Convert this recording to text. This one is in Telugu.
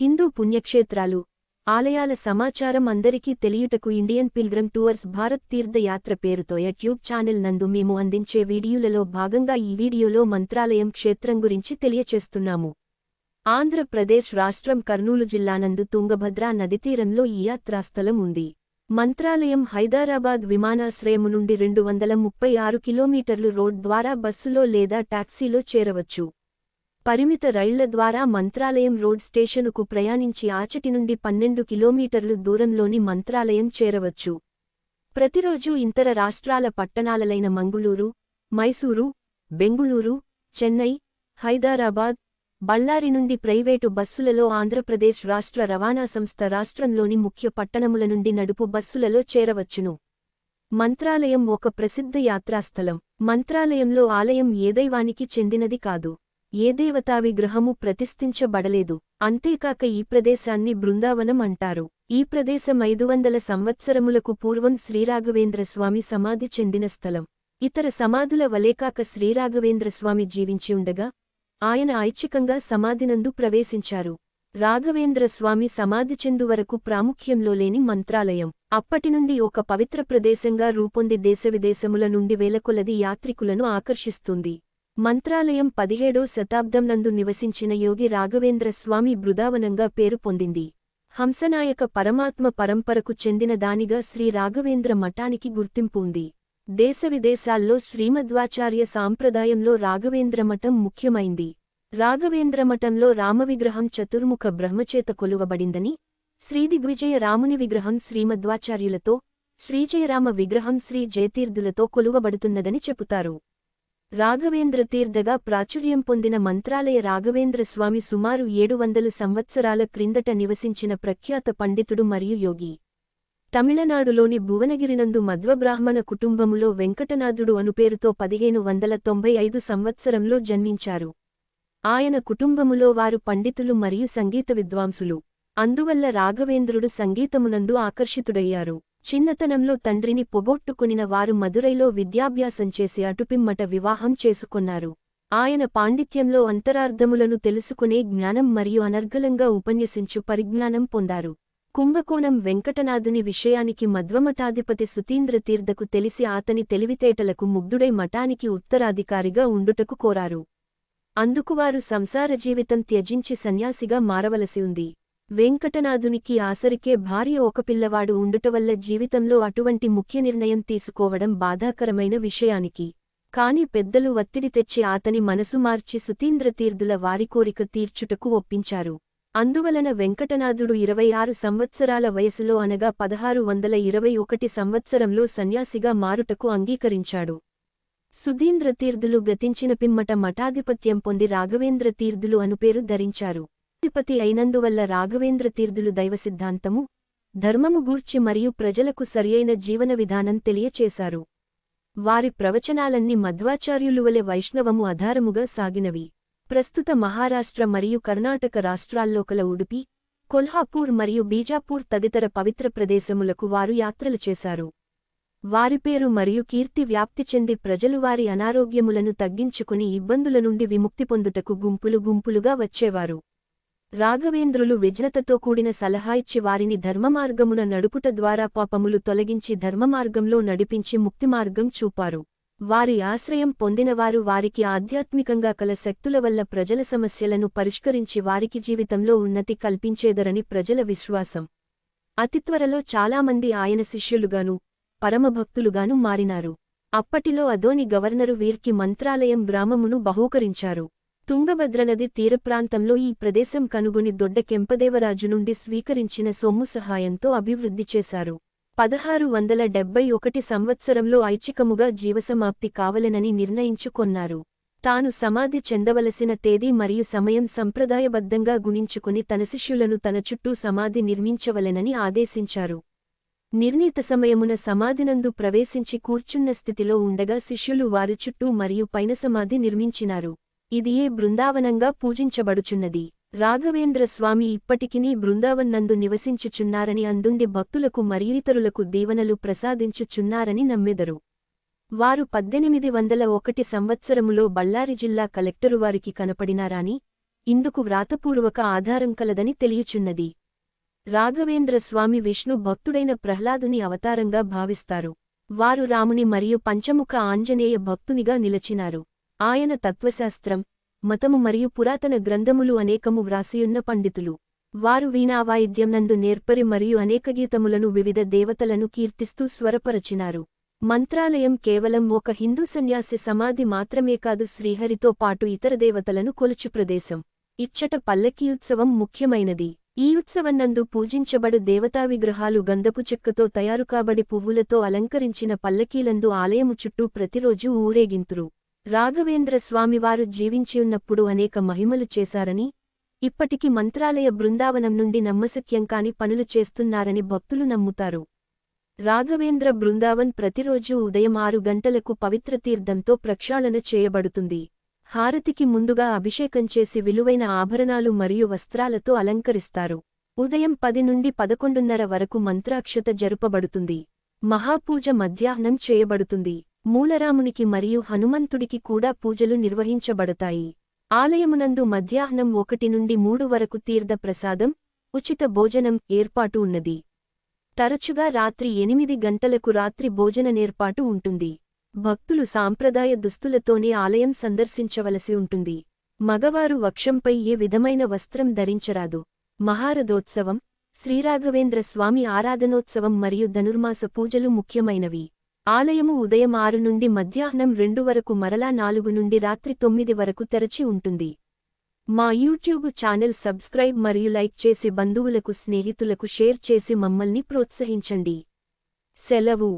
హిందూ పుణ్యక్షేత్రాలు ఆలయాల సమాచారం అందరికీ తెలియుటకు Indian pilgrim tours Bharat Tirthayatra పేరుతో యూట్యూబ్ ఛానల్ నందు మేము అందించే వీడియోలలో భాగంగా ఈ వీడియోలో మంత్రాలయం క్షేత్రం గురించి తెలియచేస్తున్నాము. ఆంధ్రప్రదేశ్ రాష్ట్రం కర్నూలు జిల్లానందు తుంగభద్రా నదితీరంలో ఈ యాత్రాస్థలం ఉంది. మంత్రాలయం హైదరాబాద్ విమానాశ్రయము నుండి రెండు వందల ముప్పై ఆరు కిలోమీటర్లు రోడ్ ద్వారా బస్సులో లేదా టాక్సీలో చేరవచ్చు. పరిమిత రైళ్ళ ద్వారా మంత్రాలయం రోడ్ స్టేషనుకు ప్రయాణించి ఆచటి నుండి పన్నెండు కిలోమీటర్లు దూరంలోని మంత్రాలయం చేరవచ్చు. ప్రతిరోజూ ఇతర రాష్ట్రాల పట్టణాలలైన మంగుళూరు మైసూరు బెంగుళూరు చెన్నై హైదరాబాద్ బళ్ళారి నుండి ప్రైవేటు బస్సులలో ఆంధ్రప్రదేశ్ రాష్ట్ర రవాణా సంస్థ రాష్ట్రంలోని ముఖ్య పట్టణముల నుండి నడుపు బస్సులలో చేరవచ్చును. మంత్రాలయం ఒక ప్రసిద్ధ యాత్రాస్థలం. మంత్రాలయంలో ఆలయం ఏ దైవానికి చెందినది కాదు. ఏ దేవతా విగ్రహము ప్రతిష్ఠించబడలేదు. అంతేకాక ఈ ప్రదేశాన్ని బృందావనం అంటారు. ఈ ప్రదేశం ఐదు వందల సంవత్సరములకు పూర్వం శ్రీరాఘవేంద్రస్వామి సమాధి చెందిన స్థలం. ఇతర సమాధుల వలేకాక శ్రీరాఘవేంద్రస్వామి జీవించి ఉండగా ఆయన ఐచ్ఛికంగా సమాధినందు ప్రవేశించారు. రాఘవేంద్రస్వామి సమాధి చెందు వరకు ప్రాముఖ్యంలో లేని మంత్రాలయం. అప్పటినుండి ఒక పవిత్ర ప్రదేశంగా రూపొంది దేశవిదేశముల నుండి వేలకొలది యాత్రికులను ఆకర్షిస్తుంది. మంత్రాలయం పదిహేడో శతాబ్దం నందు నివసించిన యోగి రాఘవేంద్ర స్వామి బృదావనంగా పేరు పొందింది. హంసనాయక పరమాత్మ పరంపరకు చెందిన దానిగా శ్రీ రాఘవేంద్ర మఠానికి గుర్తింపు ఉంది. దేశవిదేశాల్లో శ్రీమద్వాచార్య సాంప్రదాయంలో రాఘవేంద్ర మఠం ముఖ్యమైంది. రాఘవేంద్ర మఠంలో రామవిగ్రహం చతుర్ముఖ బ్రహ్మచేత కొలువబడిందని శ్రీదిగ్విజయ రాముని విగ్రహం శ్రీమద్వాచార్యులతో శ్రీజయరామ విగ్రహం శ్రీ జయతీర్థులతో కొలువబడుతున్నదని చెబుతారు. రాఘవేంద్ర తీర్థగా ప్రాచుర్యం పొందిన మంత్రాలయ రాఘవేంద్ర స్వామి సుమారు ఏడు వందలు సంవత్సరాల క్రిందట నివసించిన ప్రఖ్యాత పండితుడు మరియు యోగి. తమిళనాడులోని భువనగిరినందు మధ్వబ్రాహ్మణ కుటుంబములో వెంకటనాథుడు అనుపేరుతో పదిహేను వందల తొంభై ఐదు సంవత్సరంలో జన్మించారు. ఆయన కుటుంబములో వారు పండితులు మరియు సంగీత విద్వాంసులు. అందువల్ల రాఘవేంద్రుడు సంగీతమునందు ఆకర్షితుడయ్యారు. చిన్నతనంలో తండ్రిని పొగొట్టుకునిన వారు మదురైలో విద్యాభ్యాసం చేసి అటుపిమ్మట వివాహం చేసుకున్నారు. ఆయన పాండిత్యంలో అంతరార్థములను తెలుసుకునే జ్ఞానం మరియు అనర్గలంగా ఉపన్యసించు పరిజ్ఞానం పొందారు. కుంభకోణం వెంకటనాథుని విషయానికి మధ్వమఠాధిపతి సుతీంద్ర తీర్థకు తెలిసి ఆతని తెలివితేటలకు ముగ్ధుడై మఠానికి ఉత్తరాధికారిగా ఉండుటకు కోరారు. అందుకు వారు సంసార జీవితం త్యజించి సన్యాసిగా మారవలసి ఉంది. వెంకటనాథునికి ఆసరికే భార్య ఒక పిల్లవాడు ఉండుటవల్ల జీవితంలో అటువంటి ముఖ్య నిర్ణయం తీసుకోవడం బాధాకరమైన విషయానికి. కాని పెద్దలు ఒత్తిడి తెచ్చి ఆతని మనసు మార్చి సుతీంద్రతీర్థుల వారి కోరిక తీర్చుటకు ఒప్పించారు. అందువలన వెంకటనాథుడు ఇరవై ఆరు సంవత్సరాల వయసులో అనగా పదహారు వందల ఇరవై ఒకటి సంవత్సరంలో సన్యాసిగా మారుటకు అంగీకరించాడు. సుధీంద్రతీర్థులు గతించిన పిమ్మట మఠాధిపత్యం పొంది రాఘవేంద్రతీర్థులు అనుపేరు ధరించారు. అధిపతి అయినందువల్ల రాఘవేంద్ర తీర్థులు దైవ సిద్ధాంతము ధర్మము గూర్చి మరియు ప్రజలకు సరియైన జీవన విధానం తెలియచేశారు. వారి ప్రవచనాలన్నీ మధ్వాచార్యులువలె వైష్ణవము ఆధారముగా సాగినవి. ప్రస్తుత మహారాష్ట్ర మరియు కర్ణాటక రాష్ట్రాల్లో కల ఉడుపి కొల్హాపూర్ మరియు బీజాపూర్ తదితర పవిత్ర ప్రదేశములకు వారు యాత్రలు చేశారు. వారి పేరు మరియు కీర్తి వ్యాప్తి చెంది ప్రజలు వారి అనారోగ్యములను తగ్గించుకుని ఇబ్బందుల నుండి విముక్తి పొందుటకు గుంపులు గుంపులుగా వచ్చేవారు. రాఘవేంద్రులు విజ్ఞతతో కూడిన సలహా ఇచ్చి వారిని ధర్మమార్గమున నడుపుట ద్వారా పాపములు తొలగించి ధర్మమార్గంలో నడిపించి ముక్తిమార్గం చూపారు. వారి ఆశ్రయం పొందినవారు వారికి ఆధ్యాత్మికంగా కల శక్తుల వల్ల ప్రజల సమస్యలను పరిష్కరించి వారికి జీవితంలో ఉన్నతి కల్పించేదరని ప్రజల విశ్వాసం. అతి త్వరలో చాలామంది ఆయన శిష్యులుగాను పరమభక్తులుగాను మారినారు. అప్పటిలో అదోని గవర్నరు వీర్కి మంత్రాలయం గ్రామమును బహూకరించారు. తుంగభద్రనది తీరప్రాంతంలో ఈ ప్రదేశం కనుగొని దొడ్డ కెంపదేవరాజు నుండి స్వీకరించిన సొమ్ము సహాయంతో అభివృద్ధి చేశారు. పదహారు వందల డెబ్బై ఒకటి సంవత్సరంలో ఐచ్ఛికముగా జీవసమాప్తి కావలెనని నిర్ణయించుకొన్నారు. తాను సమాధి చెందవలసిన తేదీ మరియు సమయం సంప్రదాయబద్ధంగా గుణించుకుని తన శిష్యులను తన చుట్టూ సమాధి నిర్మించవలెనని ఆదేశించారు. నిర్ణీత సమయమున సమాధినందు ప్రవేశించి కూర్చున్న స్థితిలో ఉండగా శిష్యులు వారి చుట్టూ మరియు పైన సమాధి నిర్మించినారు. ఇది ఏ బృందావనంగా పూజించబడుచున్నది? రాఘవేంద్ర స్వామి ఇప్పటికినీ బృందావన్నందు నివసించుచున్నారని అందుండి భక్తులకు మరియు ఇతరులకు దీవెనలు ప్రసాదించుచున్నారని నమ్మెదరు. వారు పద్దెనిమిది వందల ఒకటి సంవత్సరములో బళ్ళారి జిల్లా కలెక్టరు వారికి కనపడినారాని ఇందుకు వ్రాతపూర్వక ఆధారం కలదని తెలియచున్నది. రాఘవేంద్ర స్వామి విష్ణు భక్తుడైన ప్రహ్లాదుని అవతారంగా భావిస్తారు. వారు రాముని మరియు పంచముఖ ఆంజనేయ భక్తునిగా నిలచినారు. ఆయన తత్వశాస్త్రం మతము మరియు పురాతన గ్రంథములు అనేకము వ్రాసియున్న పండితులు. వారు వీణావాయిద్యం నందు నేర్పరి మరియు అనేక గీతములను వివిధ దేవతలను కీర్తిస్తూ స్వరపరచినారు. మంత్రాలయం కేవలం ఒక హిందూ సన్యాసి సమాధి మాత్రమే కాదు శ్రీహరితో పాటు ఇతర దేవతలను కొలుచు ప్రదేశం. ఇచ్చట పల్లకీ ఉత్సవం ముఖ్యమైనది. ఈ ఉత్సవన్నందు పూజించబడు దేవతా విగ్రహాలు గంధపు చెక్కతో తయారుకాబడి పువ్వులతో అలంకరించిన పల్లకీలందు ఆలయము చుట్టూ ప్రతిరోజూ ఊరేగింతురు. రాఘవేంద్ర స్వామివారు జీవించియున్నప్పుడు అనేక మహిమలు చేశారని ఇప్పటికి మంత్రాలయ బృందావనం నుండి నమ్మశక్యంకాని పనులు చేస్తున్నారని భక్తులు నమ్ముతారు. రాఘవేంద్ర బృందావన్ ప్రతిరోజూ ఉదయం ఆరు గంటలకు పవిత్ర తీర్థంతో ప్రక్షాళన చేయబడుతుంది. హారతికి ముందుగా అభిషేకం చేసి విలువైన ఆభరణాలు మరియు వస్త్రాలతో అలంకరిస్తారు. ఉదయం పది నుండి పదకొండున్నర వరకు మంత్రాక్షత జరుపబడుతుంది. మహాపూజ మధ్యాహ్నం చేయబడుతుంది. మూలరామునికి మరియు హనుమంతుడికి కూడా పూజలు నిర్వహించబడతాయి. ఆలయమునందు మధ్యాహ్నం ఒకటి నుండి మూడు వరకు తీర్థ ప్రసాదం ఉచిత భోజనం ఏర్పాటు ఉన్నది. తరచుగా రాత్రి ఎనిమిది గంటలకు రాత్రి భోజననేర్పాటు ఉంటుంది. భక్తులు సాంప్రదాయ దుస్తులతోనే ఆలయం సందర్శించవలసి ఉంటుంది. మగవారు వక్షంపై ఏ విధమైన వస్త్రం ధరించరాదు. మహారథోత్సవం శ్రీరాఘవేంద్ర స్వామి ఆరాధనోత్సవం మరియు ధనుర్మాస పూజలు ముఖ్యమైనవి. ఆలయము ఉదయం ఆరు నుండి మధ్యాహ్నం రెండు వరకు మరలా నాలుగు నుండి రాత్రి తొమ్మిది వరకు తెరచి ఉంటుంది. మా యూట్యూబ్ ఛానల్ సబ్స్క్రైబ్ మరియు లైక్ చేసి బంధువులకు స్నేహితులకు షేర్ చేసి మమ్మల్ని ప్రోత్సహించండి. సెలవు.